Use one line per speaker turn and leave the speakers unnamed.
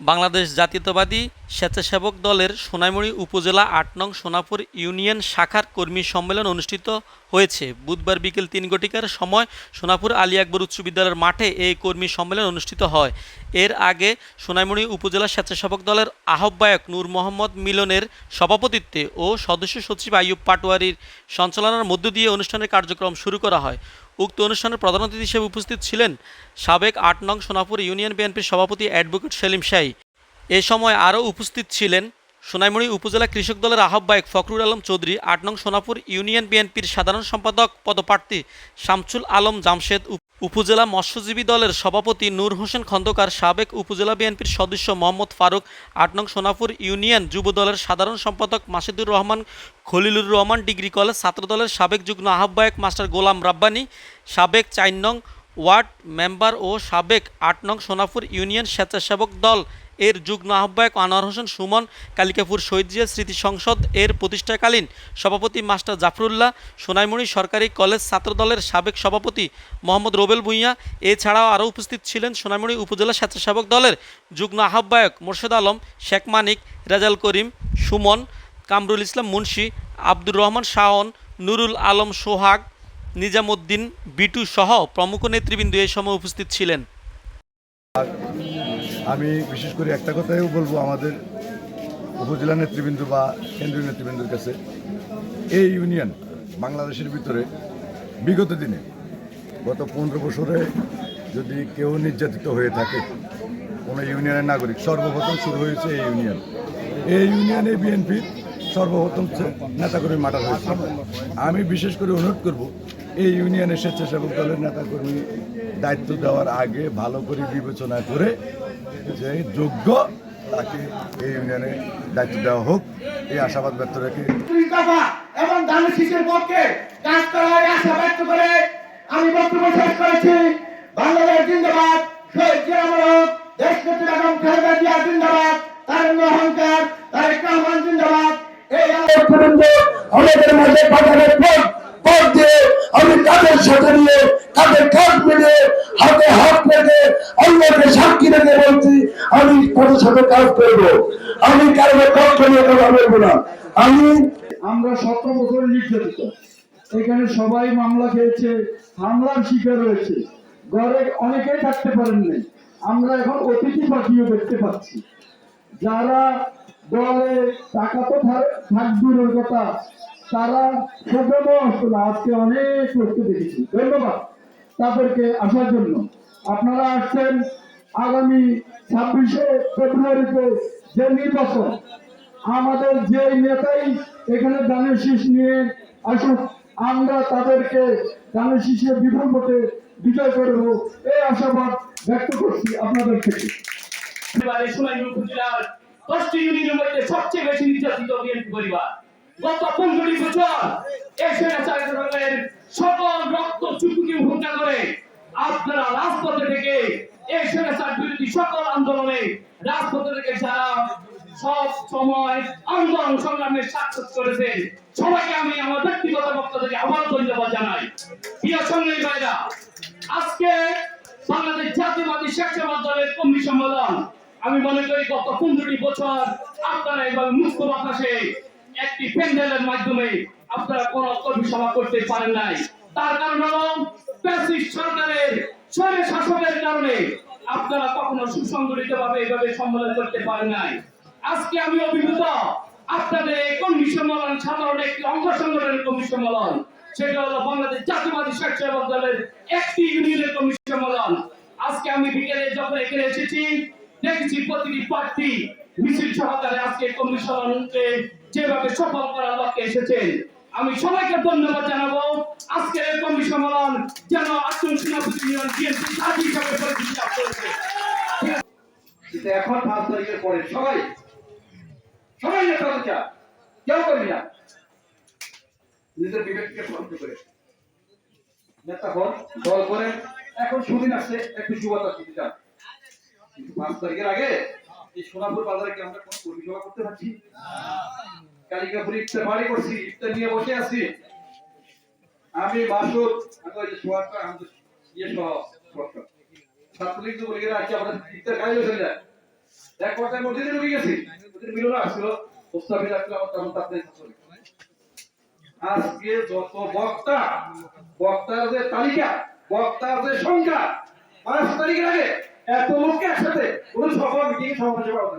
বাংলাদেশ জাতীয়তাবাদী স্বেচ্ছাসেবক দলের সোনাইমুড়ি উপজেলা আট নং সোনাপুর ইউনিয়ন শাখার কর্মী সম্মেলন অনুষ্ঠিত হয়েছে। বুধবার বিকেল তিন ঘটিকার সময় সোনাপুর আলী আকবর উচ্চ বিদ্যালয়ের মাঠে এই কর্মী সম্মেলন অনুষ্ঠিত হয়। এর আগে সোনাইমুড়ি উপজেলা স্বেচ্ছাসেবক দলের আহ্বায়ক নূর মোহাম্মদ মিলনের সভাপতিত্বে ও সদস্য সচিব আইয়ুব পাটোয়ারির সঞ্চালনার মধ্য দিয়ে অনুষ্ঠানের কার্যক্রম শুরু করা হয়। উক্ত অনুষ্ঠানের প্রধান অতিথি হিসেবে উপস্থিত ছিলেন সাবেক আট নং সোনাপুর ইউনিয়ন বিএনপির সভাপতি অ্যাডভোকেট সেলিম শাহী। এ সময় আরও উপস্থিত ছিলেন সোনাইমুড়ি উপজেলা কৃষক দলের আহ্বায়ক ফখরুল আলম চৌধুরী, আট নং সোনাপুর ইউনিয়ন বিএনপির সাধারণ সম্পাদক পদপ্রার্থী শামসুল আলম জামশেদ উপজেলা মৎস্যজীবী দলের সভাপতি নূর হোসেন খন্দকার, সাবেক উপজেলা বিএনপির সদস্য মোহাম্মদ ফারুক, আট নং সোনাপুর ইউনিয়ন যুব দলের সাধারণ সম্পাদক মাসিদুর রহমান, খলিলুর রহমান ডিগ্রি কলেজ ছাত্র দলের সাবেক যুগ্ম আহ্বায়ক মাস্টার গোলাম রাব্বানি, সাবেক চার নং ওয়ার্ড মেম্বার ও সাবেক আট নং সোনাপুর ইউনিয়ন স্বেচ্ছাসেবক দল এর যুগ্ম আহ্বায়ক আনোয়ার হোসেন সুমন, কালিকাপুর শহীদ জিয়া স্মৃতি সংসদ এর প্রতিষ্ঠাকালীন সভাপতি মাস্টার জাফরুল্লাহ, সোনাইমুড়ি সরকারি কলেজ ছাত্রদলের সাবেক সভাপতি মোহাম্মদ রোবেল ভুঁইয়া, এছাড়াও আরও উপস্থিত ছিলেন সোনাইমুড়ি উপজেলা স্বেচ্ছাসেবক দলের যুগ্ম আহ্বায়ক মোর্শেদ আলম, শেখ মানিক, রেজাল করিম, সুমন, কামরুল ইসলাম মুন্সি, আব্দুর রহমান শাওন, নুরুল আলম সোহাগ, নিজামুদ্দিন বিটু সহ প্রমুখ নেতৃবৃন্দ এই সময় উপস্থিত ছিলেন।
আমি বিশেষ করে একটা কথাই বলব আমাদের উপজেলা নেতৃবৃন্দ বা কেন্দ্রীয় নেতৃবৃন্দের কাছে। এই ইউনিয়ন বাংলাদেশের ভিতরে বিগত দিনে গত পনেরো বছরে যদি কেউ নির্যাতিত হয়ে থাকে, কোনো ইউনিয়নের নাগরিক, সর্বপ্রথম শুরু হয়েছে এই ইউনিয়ন। এই ইউনিয়নে বিএনপির সর্বপ্রথম নেতাকর্মী মার্ডার হয়েছে। আমি বিশেষ করে অনুরোধ করব, এই ইউনিয়নের স্বেচ্ছাসেবক দলের নেতাকর্মী দায়িত্ব দেওয়ার আগে ভালো করে বিবেচনা করে যে যোগ্য, তাকে এই ইউনিয়নে দায়িত্ব দেওয়া হোক, এই আশাবাদ ব্যক্ত রেখে
এবং ধানের পক্ষে করার আশা ব্যক্ত করে আমি বক্তব্য শেষ করেছি। বাংলাদেশ জিন্দাবাদ, শহীদ দেশ নেত্রী বেগম খালেদা জিয়া জিন্দাবাদ তারেন্দ্র অহংকার তারেক রহমান জিন্দাবাদ। এই পাঠানোর পর দিয়ে আমি তাদের সাথে নিয়ে তাদের কাজ মিলিয়ে হাতে হাত রেখে অন্যকে সাক্ষী রেখে বলছি, আমি তাদের সাথে কাজ করব? আমি কারও পক্ষ নিয়ে কথা বলব না। আমি
আমরা সতেরো বছর নির্যাতিত। এখানে সবাই মামলা খেয়েছে, হামলার শিকার হয়েছে। ঘরে অনেকেই থাকতে পারেননি আমরা এখন অতিথি পাখিও দেখতে পাচ্ছি। যারা দলে টাকা তো থা- থাক দূরের কথা। তারা সেজন্য আজকে অনেক লোককে দেখেছি। ধন্যবাদ তাদেরকে আসার জন্য। আপনারা আসছেন আগামী ছাব্বিশে ফেব্রুয়ারিতে যে নির্বাচন, আমাদের যে নেতাই এখানে দানের শীষ নিয়ে আসুক, আমরা তাদেরকে দানের শীষে বিপুল ভোটে বিজয় করব এই আশাবাদ ব্যক্ত করছি আপনাদের থেকে।
সবচেয়ে বেশি নির্যাতিত বিএনপি পরিবার। গত পনেরোটি বছর এই স্বৈরাচারের সকল রক্ত চুপুকে ভূমিকা করে আপনারা রাজপথে থেকে এই স্বৈরাচার বিরোধী সকল আন্দোলনে রাজপথে থেকে যারা সব সময় আন্দোলন সংগ্রামে সাক্ষাৎ করেছেন সবাইকে আমি আমার ব্যক্তিগত পক্ষ থেকে আবার ধন্যবাদ জানাই। প্রিয় সংগ্রামী ভাইরা, আজকে বাংলাদেশ জাতীয়বাদী স্বেচ্ছাবাদ দলের কর্মী সম্মেলন। আমি মনে করি গত পনেরোটি বছর আপনারা এবার মুক্ত বাতাসে প্যান্ডেলের মাধ্যমে আপনারা কোন কর্মী সভা করতে পারেন নাই। তার কারণ হলো প্যাসিস্ট সরকারের স্বৈর শাসকের কারণে আপনারা কখনো সুসংগঠিত ভাবে এভাবে সম্মেলন করতে পারেন নাই। আজকে আমি অভিভূত, আপনাদের এই কর্মী সম্মেলন সাধারণ একটি অঙ্গ সংগঠনের কর্মী সম্মেলন। সেটা হলো বাংলাদেশ জাতীয়বাদী স্বেচ্ছাসেবক দলের একটি ইউনিয়নের কর্মী সম্মেলন। আজকে আমি বিকেলে যখন এখানে এসেছি, দেখেছি প্রতিটি প্রার্থী মিছিল সহকারে আজকে কর্মী সম্মেলনকে যেভাবে সফল করার লক্ষ্যে এসেছেন আমি সবাইকে ধন্যবাদ জানাব। আজকের এই কর্মী সম্মেলন যেন সেনাপতি ইউনিয়ন বিএনপি করেছে।
এখন পাঁচ তারিখের পরে সবাই সবাই নেতা কেউ করবি না। নিজের বিবেককে করে। নেতা হন, দল এখন সুদিন আসছে একটু যুবতা কিন্তু পাঁচ তারিখের আগে এই সোনাপুর বাজারে কি আমরা কোনো কর্মী সভা করতে পারছি? কালিকাপুর ইফতার বাড়ি করছি, ইফতার নিয়ে বসে আছি। আমি মাসুদ, আমি ওই সোহাগটা আমাদের ইয়ে সহ ছাত্রলীগ যুবলীগেরা আছে আমাদের ইফতার খাইলে চলে যায়।
এক পর্যায়ে মসজিদে ঢুকে গেছি। মিলন আসছিল। মুস্তাফিজ আসছিল, আমার তখন শাসনে। আজকে যত বক্তা, বক্তার তালিকা, বক্তার যে সংখ্যা, পাঁচ তারিখের আগে এত লোককে একসাথে কোনো সভা, মিটিং, সমাবেশে পাওয়া